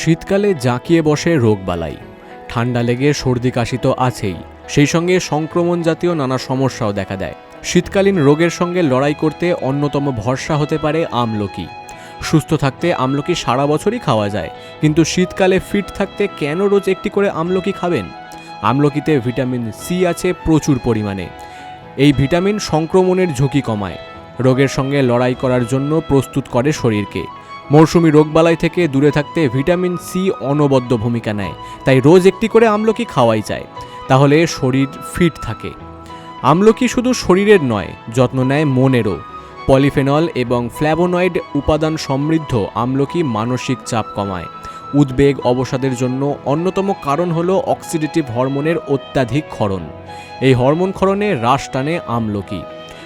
শীতকালে জাঁকিয়ে বসে রোগবালাই ঠান্ডা লেগে সর্দি কাশি তো আছেই। সেই সঙ্গে সংক্রমণ জাতীয় নানা সমস্যাও দেখা দেয়। শীতকালীন রোগের সঙ্গে লড়াই করতে অন্যতম ভরসা হতে পারে আমলকি। সুস্থ থাকতে আমলকি সারা বছরই খাওয়া যায়, কিন্তু শীতকালে ফিট থাকতে কেন রোজ একটি করে আমলকি খাবেন? আমলকিতে ভিটামিন সি আছে প্রচুর পরিমাণে। এই ভিটামিন সংক্রমণের ঝুঁকি কমায়। রোগের সঙ্গে লড়াই করার জন্য প্রস্তুত করে শরীরকে। মৌসুমি রোগবালাই থেকে দূরে থাকতে ভিটামিন সি অনবদ্য ভূমিকা নেয়, তাই রোজ একটি করে আমলকি খাওয়াই যায়, তাহলে শরীর ফিট থাকে। আমলকি শুধু শরীরের নয়, যত্ন নেয় মনেরও। পলিফেনল এবং ফ্ল্যাভোনয়েড উপাদান সমৃদ্ধ আমলকি মানসিক চাপ কমায়। উদ্বেগ অবসাদের জন্য অন্যতম কারণ হল অক্সিডেটিভ হরমোনের অত্যাধিক ক্ষরণ। এই হরমোন ক্ষরণে হ্রাস টানে আমলকি।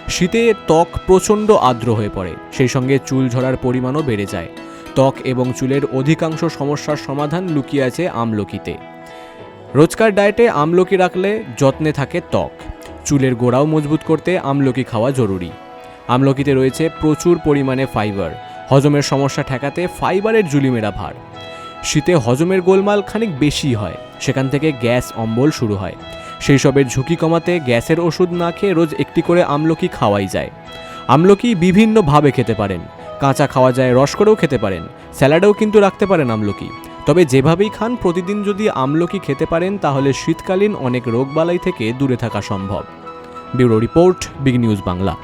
শীতে ত্বক প্রচণ্ড আর্দ্র হয়ে পড়ে, সেই সঙ্গে চুল ঝরার পরিমাণও বেড়ে যায়। ত্বক এবং চুলের অধিকাংশ সমস্যার সমাধান লুকিয়ে আছে আমলকিতে। রোজকার ডায়েটে আমলকি রাখলে যত্নে থাকে ত্বক। চুলের গোড়াও মজবুত করতে আমলকি খাওয়া জরুরি। আমলকিতে রয়েছে প্রচুর পরিমাণে ফাইবার। হজমের সমস্যা ঠেকাতে ফাইবারের জুলিমেরা ভার শীতে হজমের গোলমাল খানিক বেশি হয়, সেখান থেকে গ্যাস, অম্বল শুরু হয়। সেই সবের ঝুঁকি কমাতে গ্যাসের ওষুধ না খেয়ে রোজ একটি করে আমলকি খাওয়াই যায়। আমলকি বিভিন্নভাবে খেতে পারেন। কাঁচা খাওয়া যায়, রস করেও খেতে পারেন। স্যালাডেও কিন্তু রাখতে পারেন আমলকি। তবে যেভাবেই খান, প্রতিদিন যদি আমলকি খেতে পারেন, তাহলে শীতকালীন অনেক রোগবালাই থেকে দূরে থাকা সম্ভব। Bureau report, big news Bangla.